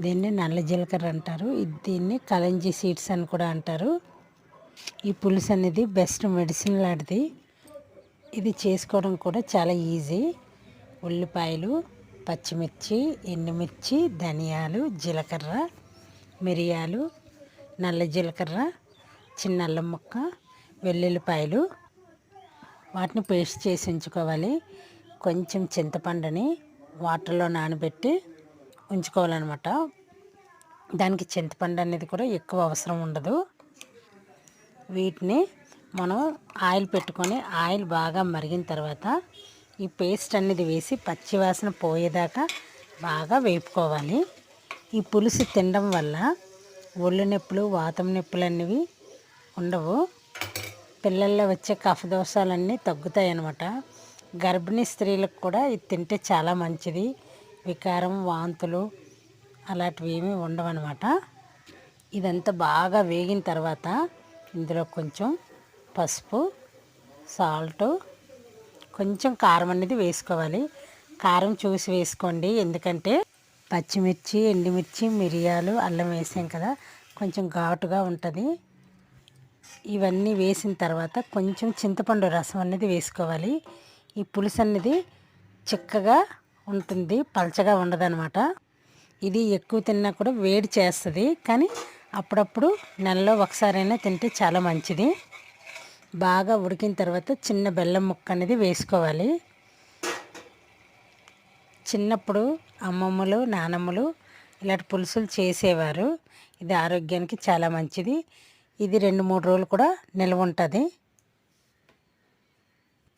దీన్ని నల్ల జీలకర్ర అంటారు. దీన్ని కలంజీ సీడ్స్ అని కూడా అంటారు. ఈ పులుసు అనేది బెస్ట్ మెడిసిన్ లాంటిది. ఇది చేసుకోవడం కూడా చాలా ఈజీ. ఉల్లిపాయలు పచ్చిమిర్చి ఎండుమిర్చి ధనియాలు జీలకర్ర మిరియాలు నల్ల జీలకర్ర చిన్న అల్లం ముక్క వెల్లుల్లిపాయలు. వాటిని పేస్ట్ చేసి ఉంచుకోవాలి. కొంచెం చింతపండుని వాటర్లో నానబెట్టి ఉంచుకోవాలన్నమాట. దానికి చింతపండు అనేది కూడా ఎక్కువ అవసరం ఉండదు. వీటిని మనం ఆయిల్ పెట్టుకొని ఆయిల్ బాగా మరిగిన తర్వాత ఈ పేస్ట్ అనేది వేసి పచ్చివాసన పోయేదాకా బాగా వేపుకోవాలి. ఈ పులుసు తినడం వల్ల ఒళ్ళు నొప్పులు వాతం నొప్పులు అనేవి ఉండవు. పిల్లల్లో వచ్చే కఫ దోషాలన్నీ తగ్గుతాయి అన్నమాట గర్భిణీ స్త్రీలకు కూడా ఇది తింటే చాలా మంచిది. వికారం వాంతులు అలాంటివి ఏమీ ఉండవన్నమాట. ఇదంతా బాగా వేగిన తర్వాత ఇందులో కొంచెం పసుపు సాల్ట్ కొంచెం కారం అనేది వేసుకోవాలి. కారం చూసి వేసుకోండి. ఎందుకంటే పచ్చిమిర్చి ఎండుమిర్చి మిరియాలు అల్లం వేసాం కదా కొంచెం ఘాటుగా ఉంటుంది. ఇవన్నీ వేసిన తర్వాత కొంచెం చింతపండు రసం అనేది వేసుకోవాలి. ఈ పులుసు అనేది చిక్కగా ఉంటుంది పలచగా ఉండదనమాట ఇది ఎక్కువ తిన్నా కూడా వేడి చేస్తుంది కానీ అప్పుడప్పుడు నెలలో ఒకసారైనా తింటే చాలా మంచిది. బాగా ఉడికిన తర్వాత చిన్న బెల్లం ముక్క అనేది వేసుకోవాలి. చిన్నప్పుడు అమ్మమ్మలు నానమ్మలు ఇలాంటి పులుసులు చేసేవారు. ఇది ఆరోగ్యానికి చాలా మంచిది. ఇది రెండు మూడు రోజులు కూడా నిల్వ ఉంటుంది.